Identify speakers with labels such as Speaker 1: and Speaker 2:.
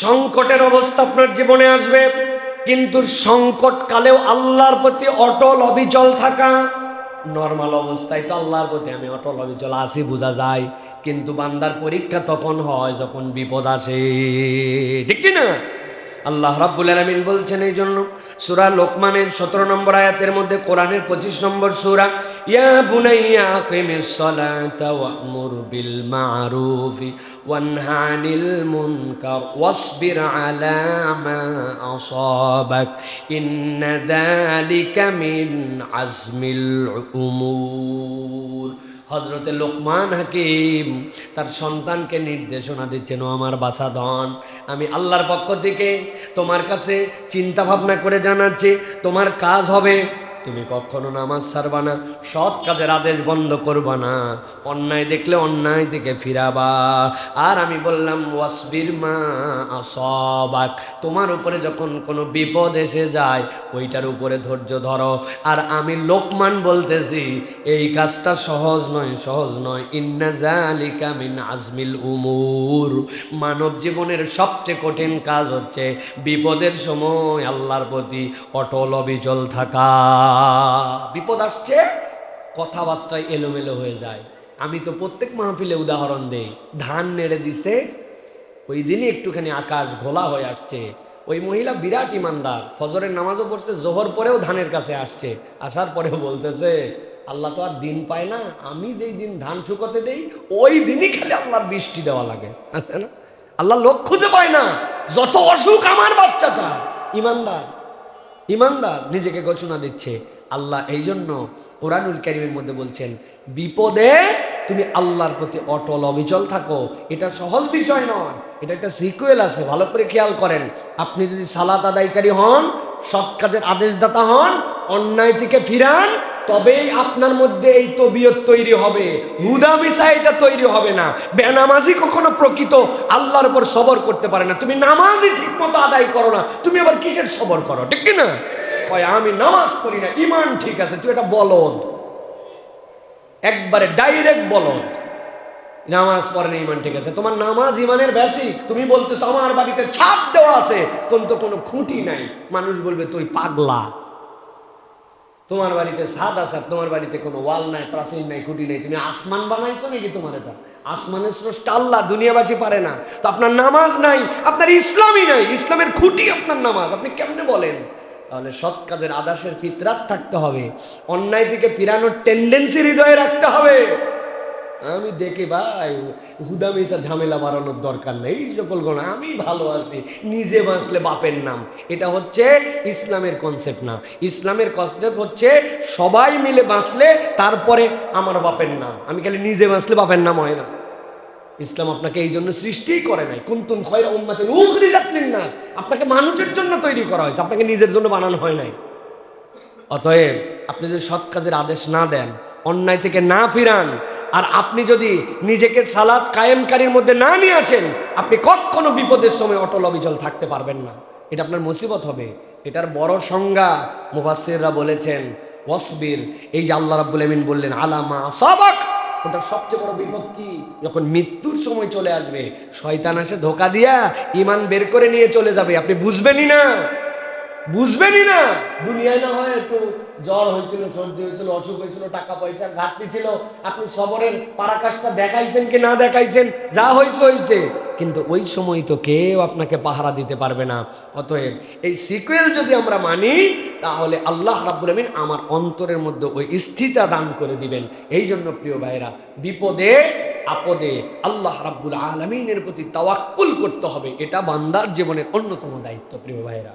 Speaker 1: সংকটের অবস্থা আপনার জীবনে আসবে। কিন্তু সংকট কালেও আল্লাহর প্রতি অটল অবিচল থাকা নর্মাল অবস্থায় তো আল্লাহর প্রতি আমি অটল অবিচল আসি বোঝা যায়। কিন্তু বান্দার পরীক্ষা তখন হয় যখন বিপদ আসে। ঠিক না? আল্লাহ রাব্বুল আলামিন বলছেন এই জন্য সূরা লোকমানের 17 নম্বর আয়াতের মধ্যে কোরআনের 25 নম্বর সূরা বুনাইয়া আকিমিস সালাতা ওয়া'মুর বিল মা'রুফি ওয়ানহা আনিল মুনকার ওয়াসবির আলা মা আসাবাক। ইন্না যালিকা মিন আজমিল উমুর। হজরতে লোকমান হাকিম তার সন্তানকে নির্দেশনা দিচ্ছেন, ও আমার বাসা ধন, আমি আল্লাহর পক্ষ থেকে তোমার কাছে চিন্তা ভাবনা করে জানাচ্ছি, তোমার কাজ হবে তুমি কখনো নামাজ ছাড়বা না, সৎ কাজের আদেশ বন্ধ করবা না। অন্যায় দেখলে অন্যায় থেকে ফিরাবা। আর আমি বললাম, ওয়াসবির মা আসবাক। তোমার উপরে যখন কোনো বিপদ এসে যায়, ওইটার উপরে ধৈর্য ধরো। আর আমি লোকমান বলতেছি, এই কাজটা সহজ নয় সহজ নয়। ইন্না জালিকা মিন আজমিল উমুর। মানব জীবনের সবচেয়ে কঠিন কাজ হচ্ছে বিপদের সময় আল্লাহর প্রতি অটল অবিচল থাকা। বিপদ আসছে, কথাবার্তায় এলোমেলো হয়ে যায়। আমি তো প্রত্যেক মাহফিলে উদাহরণ দেই, ধান নেড়ে দিছে, ওই দিনই একটুখানি আকাশ ঘোলা হয়ে আসছে। ওই মহিলা বিরাট ইমানদার, ফজরের নামাজও পড়ছে, জোহর পরেও ধানের কাছে আসছে। আসার পরেও বলতেছে, আল্লাহ তো আর দিন পায় না, আমি যেই দিন ধান শুকোতে দেই, ওই দিনই খালি আল্লাহর বৃষ্টি দেওয়া লাগে। না? আল্লাহ লোক খুঁজে পায় না, যত অসুখ আমার বাচ্চাটা ইমানদার ইমানদার নিজেকে ঘোষণা দিচ্ছে। আল্লাহ এই জন্য কোরআনুল কারিমের মধ্যে বলছেন, বিপদে তুমি আল্লাহর প্রতি অটল অবিচল থাকো। এটা সহজ বিষয় নয়, এটা একটা সিকুয়েল আছে, ভালো করে খেয়াল করেন। আপনি যদি সালাত আদায়কারী হন, সৎ কাজের আদেশদাতা হন অন্যায় থেকে ফিরান তবেই আপনার মধ্যে এই তবিয়ত তৈরি হবে। হুদা মিশা এটা তৈরি হবে না। বেনামাজি কখনো প্রকৃত আল্লাহর উপর সবর করতে পারে না। তুমি নামাজই ঠিক মতো আদায় করো না। তুমি আবার কিসের সবর করো, ঠিক না কয়, আমি নামাজ পড়ি না, ইমান ঠিক আছে, তুই এটা বলদ। একবারে ডাইরেক্ট বলদ। নামাজ পড়ে না, ইমান ঠিক আছে। তোমার নামাজ ইমানের বেসিক তুমি বলতেছো, আমার বাড়িতে ছাদ দেওয়া আছে। কিন্তু কোনো খুঁটি নাই। মানুষ বলবে, তুই পাগলা। তোমার বাড়িতে সাদ আছে তোমার বাড়িতে কোনো ওয়াল নাই প্রাচীন নাই, খুঁটি নাই, তুমি আসমান বানাইছো নাকি তোমার এটা? আসমানের স্রষ্টা আল্লাহ, দুনিয়াবাসী পারে না। তো আপনার নামাজ নাই, আপনার ইসলামই নাই, ইসলামের খুঁটি আপনার নামাজ, আপনি কেমনে বলেন? তাহলে সৎ কাজের আদাসের ফিতরাত থাকতে হবে, অন্যায় থেকে পিরানোর টেন্ডেন্সি হৃদয়ে রাখতে হবে। আমি দেখে ভাই হুদামিসা ঝামেলা বাড়ানোর দরকার নেই। এই সকল গণ আমি ভালো আছি, নিজে বাঁচলে বাপের নাম। এটা হচ্ছে ইসলামের কনসেপ্ট না। ইসলামের কনসেপ্ট হচ্ছে সবাই মিলে বাঁচলে তারপরে আমার বাপের নাম। আমি খালি নিজে বাঁচলে বাপের নাম হয় না। ইসলাম আপনাকে এই জন্য সৃষ্টিই করে নাই। কুন্তুম খয়রা উম্মাতে উখরি না আপনাকে মানুষের জন্য তৈরি করা হয়েছে। আপনাকে নিজের জন্য বানানো হয় নাই। অতএব আপনি যদি সৎ কাজের আদেশ না দেন, অন্যায় থেকে না ফিরান আর আপনি যদি নিজেকে সালাদ কায়েমকারীর মধ্যে না নিয়ে আসেন, আপনি কখনো বিপদের সময় অটল অবিচল থাকতে পারবেন না। এটা আপনার মুসিবত হবে। এটার বড় সংজ্ঞা মুফাসসিররা বলেছেন, ওয়াসবির এই যে আল্লাহ রাব্বুল আমিন বললেন আলামা সবাক ওটার সবচেয়ে বড় বিপদ কি? যখন মৃত্যুর সময় চলে আসবে, শয়তান এসে ধোকা দিয়া ইমান বের করে নিয়ে চলে যাবে। আপনি বুঝবেনই না। বুঝবেনই না। দুনিয়ায় না হয় একটু জ্বর হয়েছিল, সর্দি হয়েছিল, অসুখ হয়েছিল, টাকা পয়সার ঘাটতি ছিল। আপনি সবরের পারাকাশটা দেখাইছেন কি না দেখাইছেন? যা হয়েছে হয়েছে কিন্তু ওই সময় তো কেউ আপনাকে পাহারা দিতে পারবে না। অতএব এই সিকুয়েল যদি আমরা মানি, তাহলে আল্লাহ রাব্বুল আমিন আমার অন্তরের মধ্যে ওই স্থিতা দান করে দিবেন। এই জন্য প্রিয় ভাইরা বিপদে, আপদে আল্লাহ রাব্বুল আলমিনের প্রতি তাওয়াক্কুল করতে হবে। এটা বান্দার জীবনের অন্যতম দায়িত্ব, প্রিয় ভাইরা